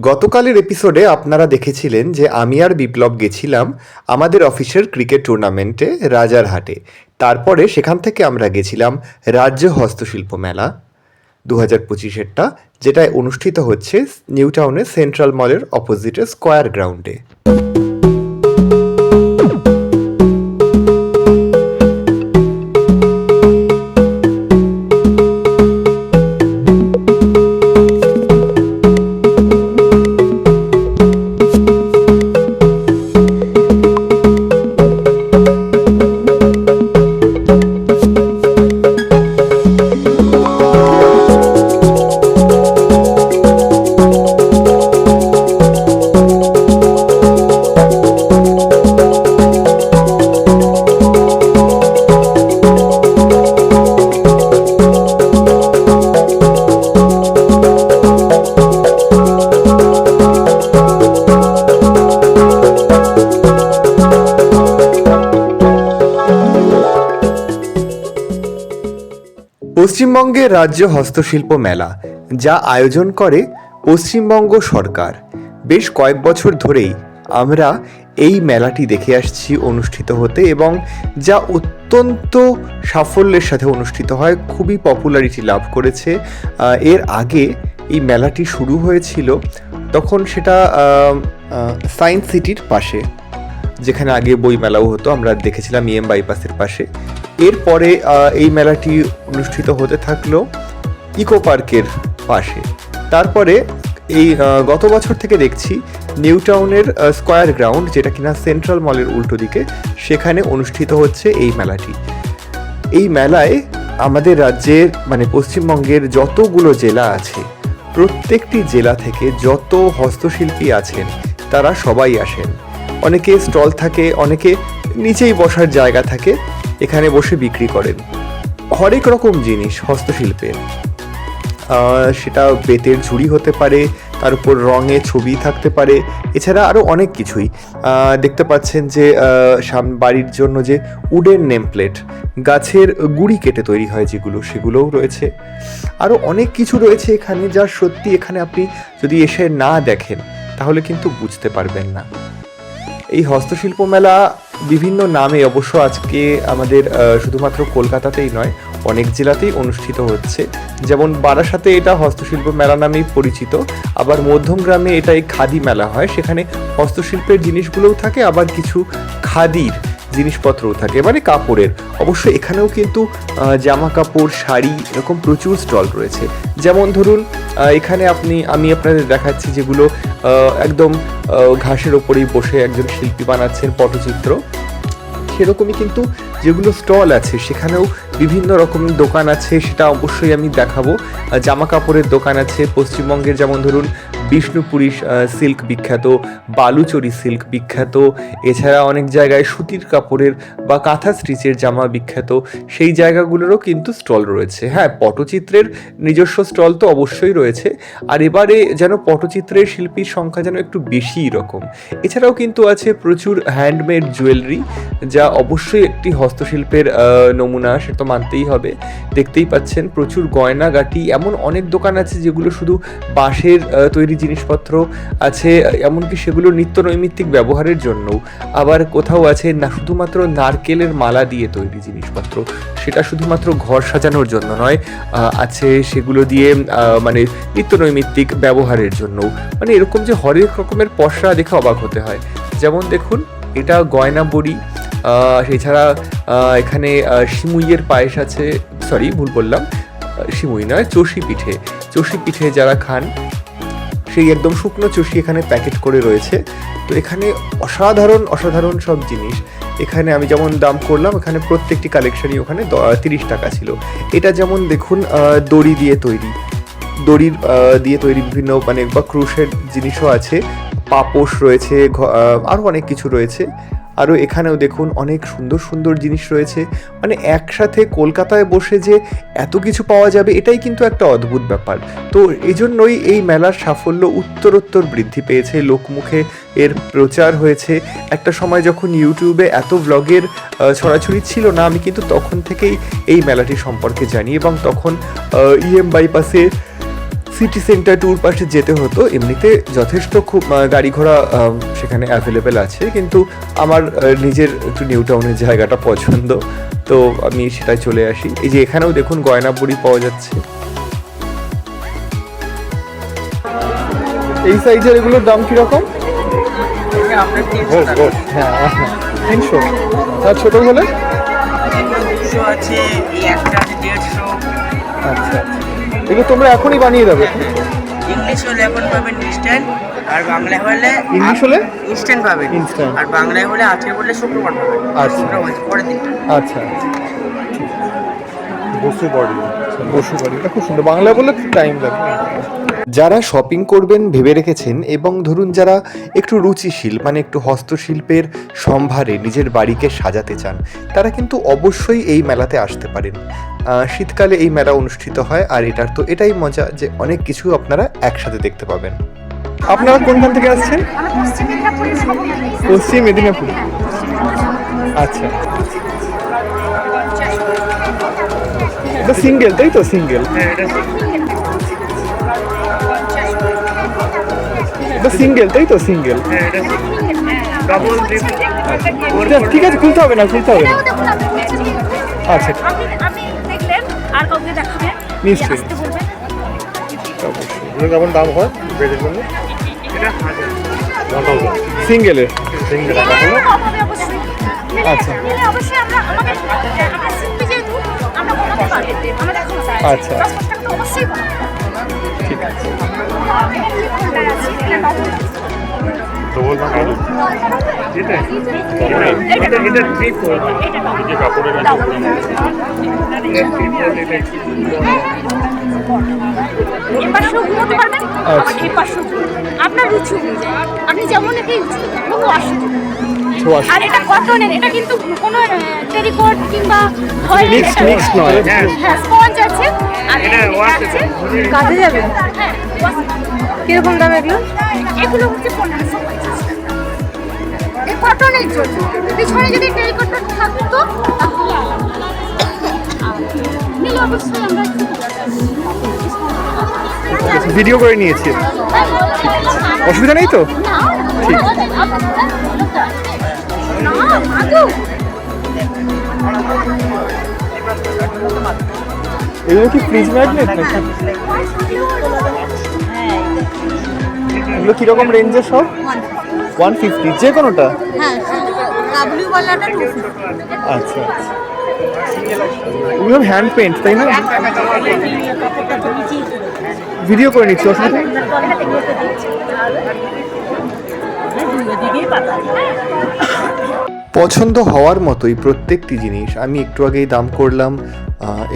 গতকালের এপিসোডে আপনারা দেখেছিলেন যে আমি আর বিপ্লব গেছিলাম আমাদের অফিসের ক্রিকেট টুর্নামেন্টে রাজারহাটে। তারপরে সেখান থেকে আমরা গেছিলাম রাজ্য হস্তশিল্প মেলা দু হাজার পঁচিশেরটা, যেটায় অনুষ্ঠিত হচ্ছে নিউ টাউনের সেন্ট্রাল মলের অপোজিটে স্কোয়ার গ্রাউন্ডে পশ্চিমবঙ্গের রাজ্য হস্তশিল্প মেলা, যা আয়োজন করে পশ্চিমবঙ্গ সরকার। বেশ কয়েক বছর ধরেই আমরা এই মেলাটি দেখে আসছি অনুষ্ঠিত হতে এবং যা অত্যন্ত সাফল্যের সাথে অনুষ্ঠিত হয়, খুবই পপুলারিটি লাভ করেছে। এর আগে এই মেলাটি শুরু হয়েছিল তখন সেটা সায়েন্স সিটির পাশে। যেখানে আগে বই মেলাও হতো, আমরা দেখেছিলাম ইএম বাইপাসের পাশে। এরপরে এই মেলাটি অনুষ্ঠিত হতে থাকল ইকো পার্কের পাশে। তারপরে এই গত বছর থেকে দেখছি নিউ টাউনের স্কোয়ার গ্রাউন্ড যেটা কিনা সেন্ট্রাল মলের উল্টো দিকে, সেখানে অনুষ্ঠিত হচ্ছে এই মেলাটি। এই মেলায় আমাদের রাজ্যের মানে পশ্চিমবঙ্গের যতগুলো জেলা আছে, প্রত্যেকটি জেলা থেকে যত হস্তশিল্পী আছেন, তারা সবাই আসেন। অনেকে স্টল থাকে অনেকে নিচেই বসার জায়গা থাকে এখানে বসে বিক্রি করেন। হরেক রকম জিনিস হস্তশিল্পের আহ, সেটা বেতের ঝুড়ি হতে পারে তার উপর রঙে ছবি থাকতে পারে এছাড়া আরও অনেক কিছুই। দেখতে পাচ্ছেন যে সাম বাড়ির জন্য যে উডেন নেম প্লেট গাছের গুড়ি কেটে তৈরি হয় যেগুলো সেগুলোও রয়েছে। আরও অনেক কিছু রয়েছে এখানে যা সত্যি এখানে আপনি যদি এসে না দেখেন তাহলে কিন্তু বুঝতে পারবেন না। এই হস্তশিল্প মেলা বিভিন্ন নামে অবশ্য আজকে আমাদের শুধুমাত্র কলকাতাতেই নয়, অনেক জেলাতেই অনুষ্ঠিত হচ্ছে। যেমন বারাসাতে এটা হস্তশিল্প মেলা নামেই পরিচিত, আবার মধ্যমগ্রামে এটা এই খাদি মেলা হয়। সেখানে হস্তশিল্পের জিনিসগুলোও থাকে, আবার কিছু খাদির জিনিসপত্রও থাকে মানে কাপড়ের। অবশ্য এখানেও কিন্তু জামা কাপড় শাড়ি এরকম প্রচুর স্টল রয়েছে। যেমন ধরুন এখানে আপনি, আমি আপনাদের দেখাচ্ছি যেগুলো একদম ঘাসের ওপরেই বসে একজন শিল্পী বানাচ্ছেন পটচিত্র। সেরকমই কিন্তু যেগুলো স্টল আছে, সেখানেও বিভিন্ন রকম দোকান আছে, সেটা অবশ্যই আমি দেখাবো। জামা কাপড়ের দোকান আছে, পশ্চিমবঙ্গের যেমন ধরুন বিষ্ণুপুরী সিল্ক বিখ্যাত, বালুচরি সিল্ক বিখ্যাত, এছাড়া অনেক জায়গায় সুতির কাপড়ের বা কাঁথা স্টিচের জামা বিখ্যাত, সেই জায়গাগুলোরও কিন্তু স্টল রয়েছে। হ্যাঁ পটচিত্রের নিজস্ব স্টল তো অবশ্যই রয়েছে। আর এবারে যেন পটচিত্রের শিল্পীর সংখ্যা যেন একটু বেশি রকম। এছাড়াও কিন্তু আছে প্রচুর হ্যান্ডমেড জুয়েলারি যা অবশ্যই একটি হস্তশিল্পের নমুনা সেটা মানতেই হবে। দেখতেই পাচ্ছেন প্রচুর গয়নাগাটি, এমন অনেক দোকান আছে যেগুলো শুধু বাঁশের তৈরি জিনিসপত্র আছে, এমনকি সেগুলো নিত্য নৈমিত্তিক ব্যবহারের জন্য আবার কোথাও আছে না শুধুমাত্র নারকেলের মালা দিয়ে তৈরি জিনিসপত্র, সেটা শুধুমাত্র ঘর সাজানোর জন্য নয় আছে সেগুলো দিয়ে মানে নিত্য নৈমিত্তিক ব্যবহারের জন্য মানে এরকম যে হরেক রকমের পসরা দেখে অবাক হতে হয়। যেমন দেখুন এটা গয়না বড়ি এছাড়া এখানে আহ, সিমুইয়ের পায়েস আছে সরি ভুল বললাম সিমুই নয় চষি পিঠে। চষি পিঠে যারা খান সেই একদম শুকনো চষি এখানে প্যাকেট করে রয়েছে। তো এখানে অসাধারণ অসাধারণ সব জিনিস। এখানে আমি যেমন দাম করলাম এখানে প্রত্যেকটি কালেকশনই ওখানে তিরিশ টাকা ছিল। এটা যেমন দেখুন দড়ি দিয়ে তৈরি। দড়ির দিয়ে তৈরি বিভিন্ন মানে বা ক্রুশের জিনিসও আছে। পাপোশ রয়েছে আরও অনেক কিছু রয়েছে। আরও এখানেও দেখুন অনেক সুন্দর সুন্দর জিনিস রয়েছে। মানে একসাথে কলকাতায় বসে যে এত কিছু পাওয়া যাবে, এটাই কিন্তু একটা অদ্ভুত ব্যাপার। তো এই জন্যই এই মেলার সাফল্য উত্তরোত্তর বৃদ্ধি পেয়েছে। লোকমুখে এর প্রচার হয়েছে। একটা সময় যখন ইউটিউবে এত ব্লগের ছড়াছড়ি ছিল না, আমি কিন্তু তখন থেকেই এই মেলাটি সম্পর্কে জানি এবং তখন ইএম বাইপাসে সিটি সেন্টার ট্যুর পাশে যেতে হতো। এমনিতে যথেষ্ট খুব গাড়ি ঘোড়া সেখানে অ্যাভেলেবেল আছে। কিন্তু আমার নিজের একটু নিউ টাউনের জায়গাটা পছন্দ। তো আমি সেটাই চলে আসি। এই যে এখানেও দেখুন গয়না বুড়ি পাওয়া যাচ্ছে। এই সাইজের এগুলোর দাম কীরকম? হ্যাঁ তিনশো। আর ছোটো হলে? আছে দেড়শো। আচ্ছা। এগুলো তোমরা এখনই বানিয়ে দেবে। ইংলিশ হলে এখন পাবেন ইনস্ট্যান্ট আর বাংলা হলে ইংলিশ হলে? ইনস্ট্যান্ট পাবেন। ইনস্ট্যান্ট আর বাংলায় হলে আজকে বললে শুক্রবার পাবেন। আচ্ছা। শুক্রবার পরের দিন আচ্ছা। বসে বডি বসু বাড়ি এটা খুব সুন্দর। বাংলা বলে টাইম লাগবে যারা শপিং করবেন ভেবে রেখেছেন এবং ধরুন যারা একটু রুচিশীল মানে একটু হস্তশিল্পের সম্ভারে নিজের বাড়িকে সাজাতে চান তারা কিন্তু অবশ্যই এই মেলাতে আসতে পারেন। শীতকালে এই মেলা অনুষ্ঠিত হয় আর এটার তো এটাই মজা যে অনেক কিছু আপনারা একসাথে দেখতে পাবেন। আপনারা কোনখান থেকে আসছেন? সভাপতি পশ্চিম মেদিনীপুর। আচ্ছা। এটা সিঙ্গেল তাই তো? সিঙ্গেল এটা সিঙ্গেল তাই তো? সিঙ্গেল ঠিক আছে খুলতে হবে না খুলতে হবে না। আচ্ছা। আর কাউকে নিশ্চয়ই। কেমন দাম হয় বেডের জন্য? ওয়ান সিঙ্গেল অবশ্যই। নিলে- আচ্ছা। আচ্ছা। ঠিক আছে। আচ্ছা। আপনার রুচি আপনি যেমন এটা ইউজ করবেন নেই। আর এটা কটনের এটা কিন্তু কোনো টেরিকট কিংবা Mixed, mixed নয়। হ্যাঁ স্পঞ্জ আছে আর আছে কাজে যাবে হ্যাঁ কীরকম দাম এগুলো এগুলো হচ্ছে পনেরোশো কটনের জন্য পিছনে যদি টেরিকটটা থাকতো তাহলে। নিলে অবশ্যই আমরা ভিডিও করে নিয়েছি অসুবিধা নেই তো না এগুলো কি ফ্রিজ ম্যাগনেট নাকি? এগুলো কীরকম রেঞ্জের সব? ওয়ান ফিফটি যে কোনোটা হ্যাঁ আচ্ছা এগুলো হ্যান্ড পেন্ট তাই না? ভিডিও করে নিচ্ছি অসুবিধা নেই? পছন্দ হওয়ার মতোই প্রত্যেকটি জিনিস। আমি একটু আগেই দাম করলাম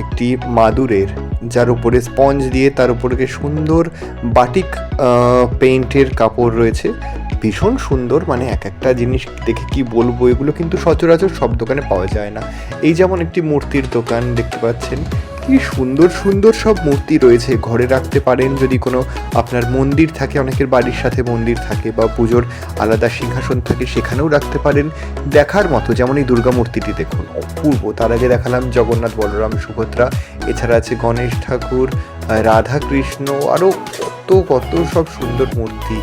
একটি মাদুরের, যার উপরে স্পঞ্জ দিয়ে তার উপরে সুন্দর বাটিক পেইন্টের কাপড় রয়েছে। ভীষণ সুন্দর মানে এক একটা জিনিস দেখে কি বলব, এগুলো কিন্তু সচরাচর সব দোকানে পাওয়া যায় না। এই যেমন একটি মূর্তির দোকান দেখতে পাচ্ছেন কি সুন্দর সুন্দর সব মূর্তি রয়েছে। ঘরে রাখতে পারেন যদি কোনো আপনার মন্দির থাকে, অনেকের বাড়ির সাথে মন্দির থাকে বা পুজোর আলাদা সিংহাসন থাকে, সেখানেও রাখতে পারেন। দেখার মতো, যেমন এই দুর্গা মূর্তিটি দেখুন। অপূর্ব। তার আগে দেখালাম জগন্নাথ, বলরাম, সুভদ্রা। এছাড়া আছে গণেশ ঠাকুর রাধা কৃষ্ণ আরও কত কত সব সুন্দর মূর্তি।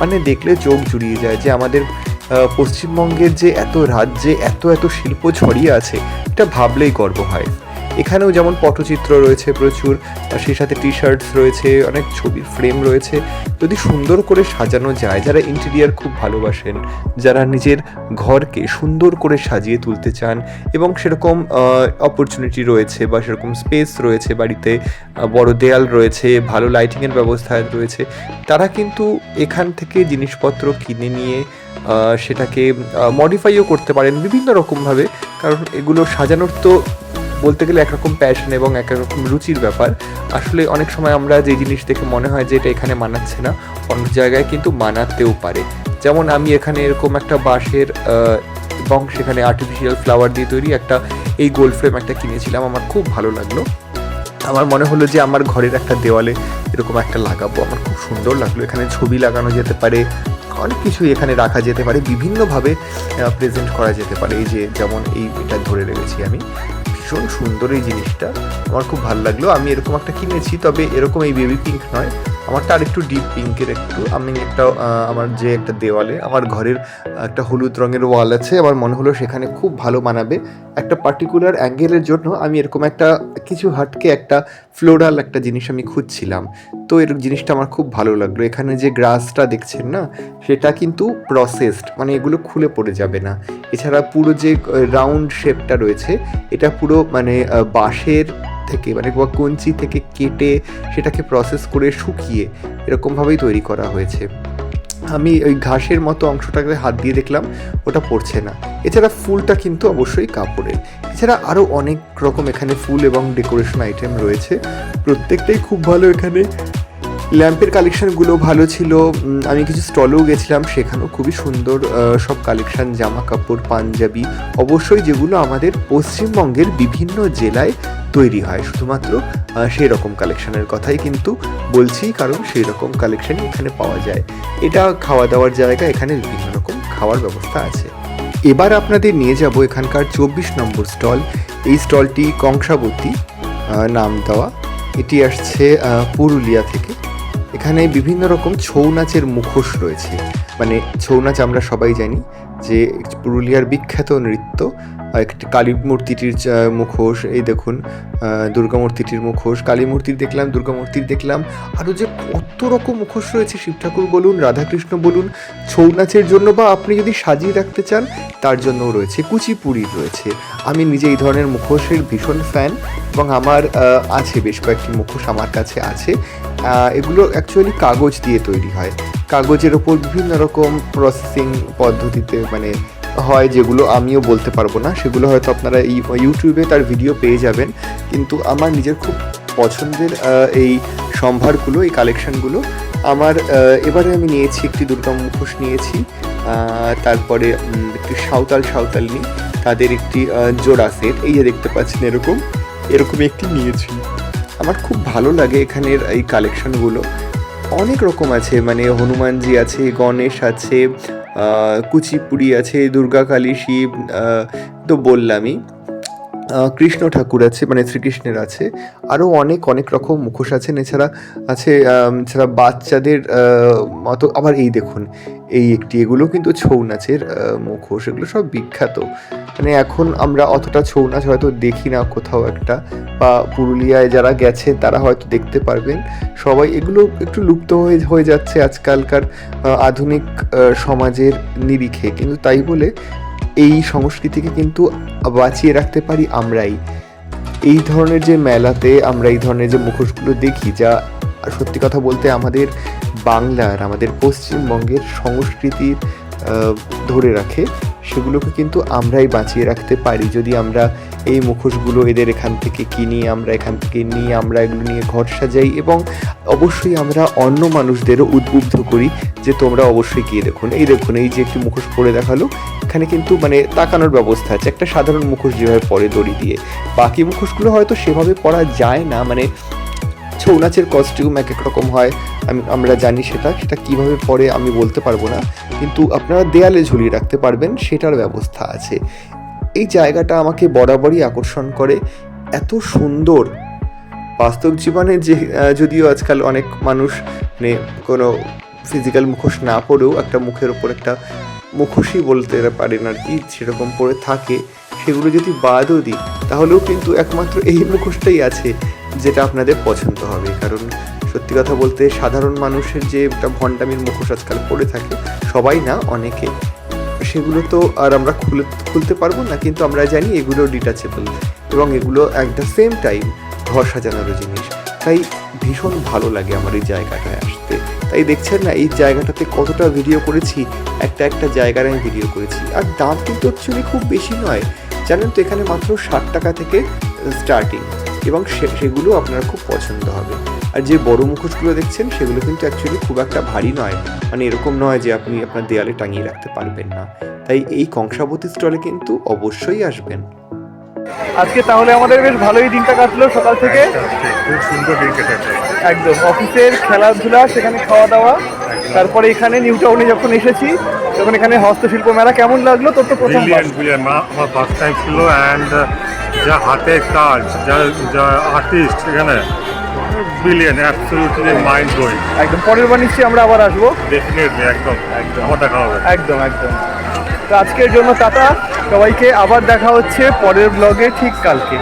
মানে দেখলে চোখ জুড়িয়ে যায় যে আমাদের পশ্চিমবঙ্গের যে এত রাজ্যে এত এত শিল্প ছড়িয়ে আছে, এটা ভাবলেই গর্ব হয়। এখানেও যেমন পটচিত্র রয়েছে প্রচুর সেই সাথে টি শার্টস রয়েছে, অনেক ছবির ফ্রেম রয়েছে। যদি সুন্দর করে সাজানো যায়, যারা ইন্টেরিয়ার খুব ভালোবাসেন, যারা নিজের ঘরকে সুন্দর করে সাজিয়ে তুলতে চান, এবং সেরকম অপরচুনিটি রয়েছে বা সেরকম স্পেস রয়েছে বাড়িতে বড় দেয়াল রয়েছে, ভালো লাইটিংয়ের ব্যবস্থা রয়েছে, তারা কিন্তু এখান থেকে জিনিসপত্র কিনে নিয়ে সেটাকে মডিফাইও করতে পারেন বিভিন্ন রকমভাবে কারণ এগুলো সাজানোর তো বলতে গেলে একরকম প্যাশন এবং একরকম রুচির ব্যাপার। আসলে অনেক সময় আমরা যে জিনিস দেখে মনে হয় যে এটা এখানে মানাচ্ছে না, অন্য জায়গায় কিন্তু মানাতেও পারে। যেমন আমি এখানে এরকম একটা বাঁশের এবং সেখানে আর্টিফিশিয়াল ফ্লাওয়ার দিয়ে তৈরি একটা, এই গোল্ড ফ্রেম একটা কিনেছিলাম, আমার খুব ভালো লাগল। আমার মনে হলো যে আমার ঘরের একটা দেওয়ালে এরকম একটা লাগাবো, আমার খুব সুন্দর লাগল। এখানে ছবি লাগানো যেতে পারে, অনেক কিছুই এখানে রাখা যেতে পারে, বিভিন্নভাবে প্রেজেন্ট করা যেতে পারে। এই যে যেমন এই এটা ধরে রেখেছি আমি। ভীষণ সুন্দর এই জিনিসটা। আমার খুব ভালো লাগল। আমি এরকম একটা কিনেছি, তবে এরকম এই বেবি পিঙ্ক নয়। আমারটা আর একটু ডিপ পিঙ্কের একটু। আমি একটা আমার যে একটা দেওয়ালে, আমার ঘরের একটা হলুদ রঙের ওয়াল আছে, আমার মনে হলো সেখানে খুব ভালো মানাবে একটা পার্টিকুলার অ্যাঙ্গেলের জন্য আমি এরকম একটা, কিছু হাটকে একটা ফ্লোরাল একটা জিনিস আমি খুঁজছিলাম। তো এর জিনিসটা আমার খুব ভালো লাগল। এখানে যে গ্রাসটা দেখছেন না, সেটা কিন্তু প্রসেসড মানে এগুলো খুলে পড়ে যাবে না। এছাড়া পুরো যে রাউন্ড শেপটা রয়েছে, এটা পুরো মানে বাঁশের থেকে মানে কঞ্চি থেকে কেটে সেটাকে প্রসেস করে শুকিয়ে এরকমভাবেই তৈরি করা হয়েছে। আমি ওই ঘাসের মতো অংশটাকে হাত দিয়ে দেখলাম, ওটা পড়ছে না। এছাড়া ফুলটা কিন্তু অবশ্যই কাপড়ের। এছাড়া আরও অনেক রকম এখানে ফুল এবং ডেকোরেশন আইটেম রয়েছে। প্রত্যেকটাই খুব ভালো এখানে। ল্যাম্পের কালেকশনগুলো ভালো ছিল। আমি কিছু স্টলেও গেছিলাম, সেখানেও খুবই সুন্দর সব কালেকশন, জামা কাপড়, পাঞ্জাবি, অবশ্যই যেগুলো আমাদের পশ্চিমবঙ্গের বিভিন্ন জেলায় তৈরি হয়। শুধুমাত্র সেই রকম কালেকশনের কথাই কিন্তু বলছি, কারণ সেই রকম কালেকশনই এখানে পাওয়া যায়। এটা খাওয়া দাওয়ার জায়গা, এখানে বিভিন্ন রকম খাওয়ার ব্যবস্থা আছে। এবার আপনাদের নিয়ে যাব এখানকার চব্বিশ নম্বর স্টল। এই স্টলটি কংসাবতী নাম দেওয়া। এটি আসছে পুরুলিয়া থেকে। এখানে বিভিন্ন রকম ছৌ নাচের মুখোশ রয়েছে। মানে ছৌ নাচ আমরা সবাই জানি যে পুরুলিয়ার বিখ্যাত নৃত্য একটি কালী মূর্তিটির মুখোশ, এই দেখুন দুর্গা মূর্তিটির মুখোশ। কালী মূর্তির দেখলাম, দুর্গা মূর্তির দেখলাম। আরও যে কত রকম মুখোশ রয়েছে, শিব ঠাকুর বলুন, রাধাকৃষ্ণ বলুন, ছৌ নাচের জন্য বা আপনি যদি সাজিয়ে রাখতে চান, তার জন্যও রয়েছে কুচিপুড়ি রয়েছে। আমি নিজে এই ধরনের মুখোশের ভীষণ ফ্যান এবং আমার আছে বেশ কয়েকটি মুখোশ আমার কাছে আছে। এগুলো অ্যাকচুয়ালি কাগজ দিয়ে তৈরি হয়। কাগজের ওপর বিভিন্ন রকম প্রসেসিং পদ্ধতিতে মানে হয় যেগুলো আমিও বলতে পারব না, সেগুলো হয়তো আপনারা এই ইউটিউবে তার ভিডিও পেয়ে যাবেন। কিন্তু আমার নিজের খুব পছন্দের এই সম্ভারগুলো, এই কালেকশানগুলো আমার এবারে আমি নিয়েছি একটি দুর্গা মুখোশ নিয়েছি তারপরে একটি সাঁওতাল সাঁওতালনি তাদের একটি জোড়া সেট এই যে দেখতে পাচ্ছেন এরকম এরকম একটি নিয়েছি। আমার খুব ভালো লাগে এখানের এই কালেকশানগুলো অনেক রকম আছে মানে হনুমানজি আছে, গণেশ আছে কুচিপুড়ি আছে, দুর্গা কালী শিব তো বললামই। কৃষ্ণ ঠাকুর আছে মানে শ্রীকৃষ্ণের আছে। আরও অনেক অনেক রকম মুখোশ আছেন। এছাড়া আছে এছাড়া বাচ্চাদের মতো আবার এই দেখুন, এই একটি, এগুলো কিন্তু ছৌ নাচের মুখোশ, এগুলো সব বিখ্যাত। মানে এখন আমরা অতটা ছৌ নাচ হয়তো দেখি না কোথাও একটা, বা পুরুলিয়ায় যারা গেছে তারা হয়তো দেখতে পারবেন। সবাই এগুলো একটু লুপ্ত হয়ে হয়ে যাচ্ছে আজকালকার আধুনিক সমাজের নিরিখে। কিন্তু তাই বলে এই সংস্কৃতিকে কিন্তু বাঁচিয়ে রাখতে পারি আমরাই। এই ধরনের যে মেলাতে আমরা এই ধরনের যে মুখোশগুলো দেখি, যা সত্যি কথা বলতে আমাদের বাংলার, আমাদের পশ্চিমবঙ্গের সংস্কৃতির ধরে রাখে সেগুলোকে কিন্তু আমরাই বাঁচিয়ে রাখতে পারি। যদি আমরা এই মুখোশগুলো এদের এখান থেকে কিনি, আমরা এখান থেকে নিয়ে আমরা এগুলো নিয়ে ঘর সাজাই এবং অবশ্যই আমরা অন্য মানুষদেরও উদ্বুদ্ধ করি যে তোমরা অবশ্যই গিয়ে দেখুন। এই দেখুন, এই যে একটি মুখোশ পরে দেখাল, এখানে কিন্তু মানে তাকানোর ব্যবস্থা আছে। একটা সাধারণ মুখোশ যেভাবে পরে দড়ি দিয়ে। বাকি মুখোশগুলো হয়তো সেভাবে পরা যায় না মানে ছৌ নাচের কস্টিউম এক এক রকম হয়। আমি, আমরা জানি সেটা সেটা কীভাবে পরে আমি বলতে পারব না। কিন্তু আপনারা দেয়ালে ঝুলিয়ে রাখতে পারবেন, সেটার ব্যবস্থা আছে। এই জায়গাটা আমাকে বরাবরই আকর্ষণ করে। এত সুন্দর। বাস্তব জীবনে যে যদিও আজকাল অনেক মানুষ মানে কোনো ফিজিক্যাল মুখোশ না পরেও একটা মুখের ওপর একটা মুখোশই বলতে পারেন আর কি, সেরকম পরে থাকে। সেগুলো যদি বাদও দিই, তাহলেও কিন্তু একমাত্র এই মুখোশটাই আছে। যেটা আপনাদের পছন্দ হবে। কারণ সত্যি কথা বলতে সাধারণ মানুষের যে একটা ভণ্ডামির মুখোশ আজকাল পরে থাকে, সবাই না অনেকে। সেগুলো তো আর আমরা খুলে, খুলতে পারব না, কিন্তু আমরা জানি এগুলো ডিটাচেবল এবং এগুলো অ্যাট দ্য সেম টাইম ঘর সাজানোরও জিনিস। তাই ভীষণ ভালো লাগে আমার এই জায়গাটায় আসতে। তাই দেখছেন না, এই জায়গাটাতে কতটা ভিডিও করেছি, একটা একটা জায়গার আমি ভিডিও করেছি। আর দাম কিন্তু অ্যাকচুয়ালি খুব বেশি নয়। জানেন তো এখানে মাত্র ষাট টাকা থেকে স্টার্টিং এবং সেগুলো আপনার খুব পছন্দ হবে। আর যে বড় মুখোশগুলো দেখছেন, সেগুলো কিন্তু অ্যাকচুয়ালি খুব একটা ভারী নয়। মানে এরকম নয় যে আপনি আপনার দেয়ালে টাঙিয়ে রাখতে পারবেন না। তাই এই কংসাবতী স্টলে কিন্তু অবশ্যই আসবেন। আজকে তাহলে আমাদের বেশ ভালোই দিনটা কাটলো সকাল থেকে। খুব সুন্দর দিন কেটেছে। একদম অফিসের খেলাধুলা সেখানে খাওয়া দাওয়া তারপরে এখানে নিউ টাউনে যখন এসেছি তখন এখানে হস্তশিল্প মেলা কেমন লাগল? তোর তো প্রথম আমার ফার্স্ট টাইম ছিল অ্যান্ড যা হাতের কাজ যা যা আর্টিস্ট এখানে ব্রিলিয়ান্ট অ্যাবসলিউটলি মাইন্ড ব্লোয়িং একদম পরের বার নিশ্চয়ই আমরা আবার আসব। ডেফিনেটলি একদম একদম আমার দেখা হবে। একদম একদম। তো আজকের জন্য টাটা। সবাইকে আবার দেখা হচ্ছে পরের ব্লগে ঠিক কালকে।